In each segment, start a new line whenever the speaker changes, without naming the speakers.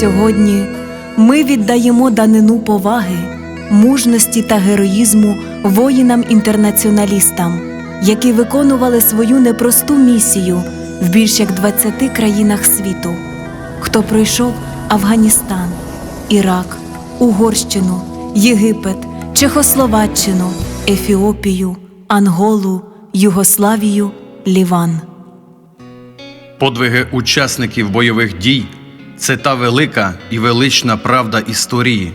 Сьогодні ми віддаємо данину поваги, мужності та героїзму воїнам-інтернаціоналістам, які виконували свою непросту місію в більш як 20 країнах світу, хто пройшов Афганістан, Ірак, Угорщину, Єгипет, Чехословаччину, Ефіопію, Анголу, Югославію, Ліван.
Подвиги учасників бойових дій це та велика і велична правда історії,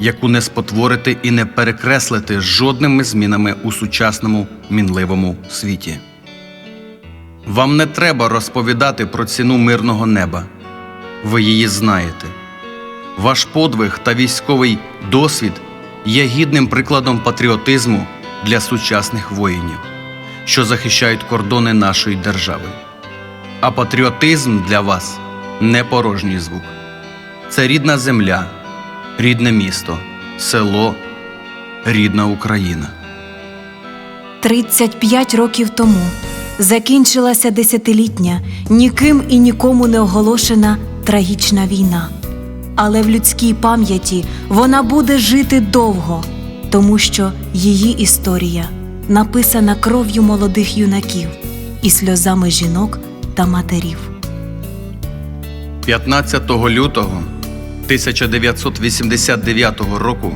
яку не спотворити і не перекреслити жодними змінами у сучасному мінливому світі. Вам не треба розповідати про ціну мирного неба. Ви її знаєте. Ваш подвиг та військовий досвід є гідним прикладом патріотизму для сучасних воїнів, що захищають кордони нашої держави. А патріотизм для вас не порожній звук. Це рідна земля, рідне місто, село, рідна Україна.
35 років тому закінчилася десятилітня, ніким і нікому не оголошена трагічна війна. Але в людській пам'яті вона буде жити довго, тому що її історія написана кров'ю молодих юнаків і сльозами жінок та матерів.
15 лютого 1989 року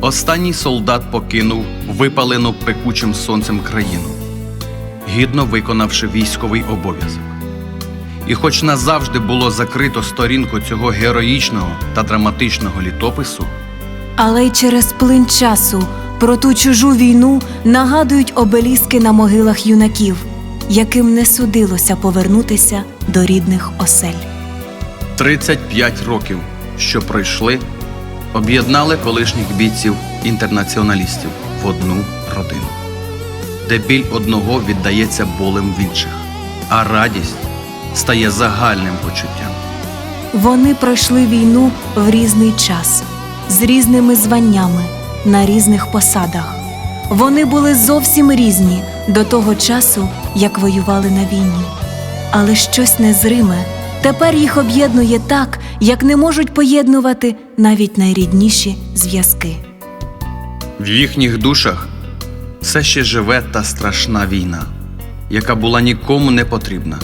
останній солдат покинув випалену пекучим сонцем країну, гідно виконавши військовий обов'язок. І хоч назавжди було закрито сторінку цього героїчного та драматичного літопису,
Але й через плин часу про ту чужу війну нагадують обеліски на могилах юнаків, яким не судилося повернутися до рідних осель.
35 років, що пройшли, об'єднали колишніх бійців інтернаціоналістів в одну родину, де біль одного віддається болем в інших, а радість стає загальним почуттям.
Вони пройшли війну в різний час, з різними званнями, на різних посадах. Вони були зовсім різні до того часу, як воювали на війні. Але щось незриме тепер їх об'єднує так, як не можуть поєднувати навіть найрідніші зв'язки.
В їхніх душах все ще живе та страшна війна, яка була нікому не потрібна.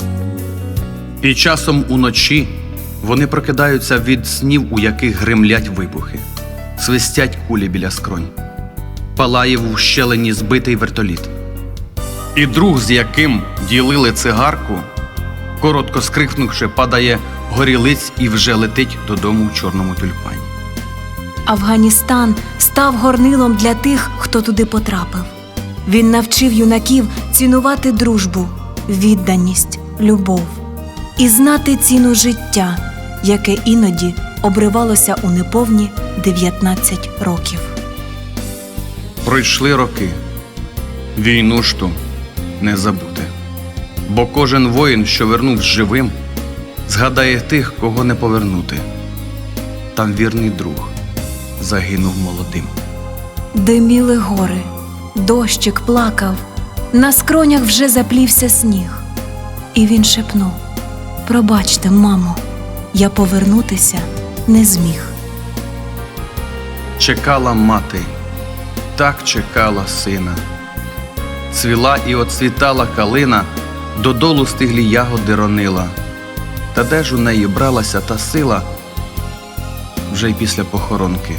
І часом уночі вони прокидаються від снів, у яких гримлять вибухи, свистять кулі біля скронь, палає в ущелині збитий вертоліт. І друг, з яким ділили цигарку, коротко скрикнувши, падає горілиць і вже летить додому у чорному тюльпані.
Афганістан став горнилом для тих, хто туди потрапив. Він навчив юнаків цінувати дружбу, відданість, любов і знати ціну життя, яке іноді обривалося у неповні 19 років.
Пройшли роки. Війну ж ту не забути. Бо кожен воїн, що вернув живим, згадає тих, кого не повернути. Там вірний друг загинув молодим.
Диміли гори, дощик плакав, на скронях вже заплівся сніг. І він шепнув: Пробачте, мамо, я повернутися не зміг.
Чекала мати, так чекала сина. Цвіла і оцвітала калина, додолу стиглі ягоди ронила. Та де ж у неї бралася та сила вже й після похоронки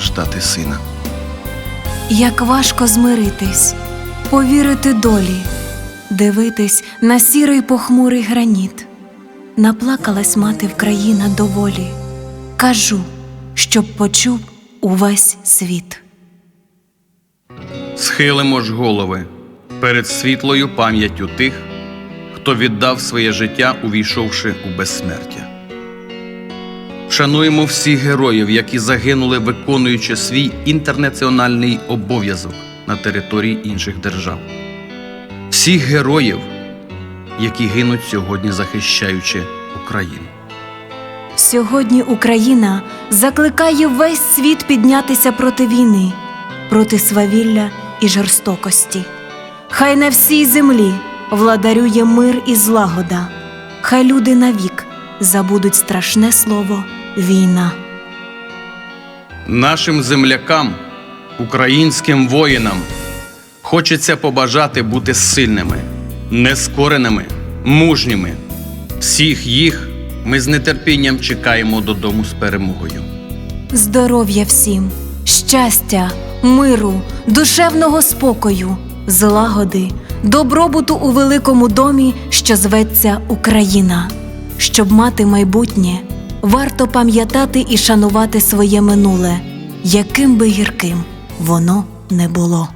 ждати сина.
Як важко змиритись, повірити долі, дивитись на сірий похмурий граніт. Наплакалась мати в країна доволі. Кажу, щоб почув увесь світ.
Схилимо ж голови перед світлою пам'яттю тих, хто віддав своє життя, увійшовши у безсмертя. Шануємо всіх героїв, які загинули, виконуючи свій інтернаціональний обов'язок на території інших держав. Всіх героїв, які гинуть сьогодні, захищаючи Україну.
Сьогодні Україна закликає весь світ піднятися проти війни, проти свавілля і жорстокості. Хай на всій землі владарює мир і злагода, хай люди навік забудуть страшне слово війна.
Нашим землякам, українським воїнам, хочеться побажати бути сильними, нескореними, мужніми. Всіх їх ми з нетерпінням чекаємо додому з перемогою.
Здоров'я всім, щастя, миру, душевного спокою, злагоди, добробуту у великому домі, що зветься Україна. Щоб мати майбутнє, варто пам'ятати і шанувати своє минуле, яким би гірким воно не було.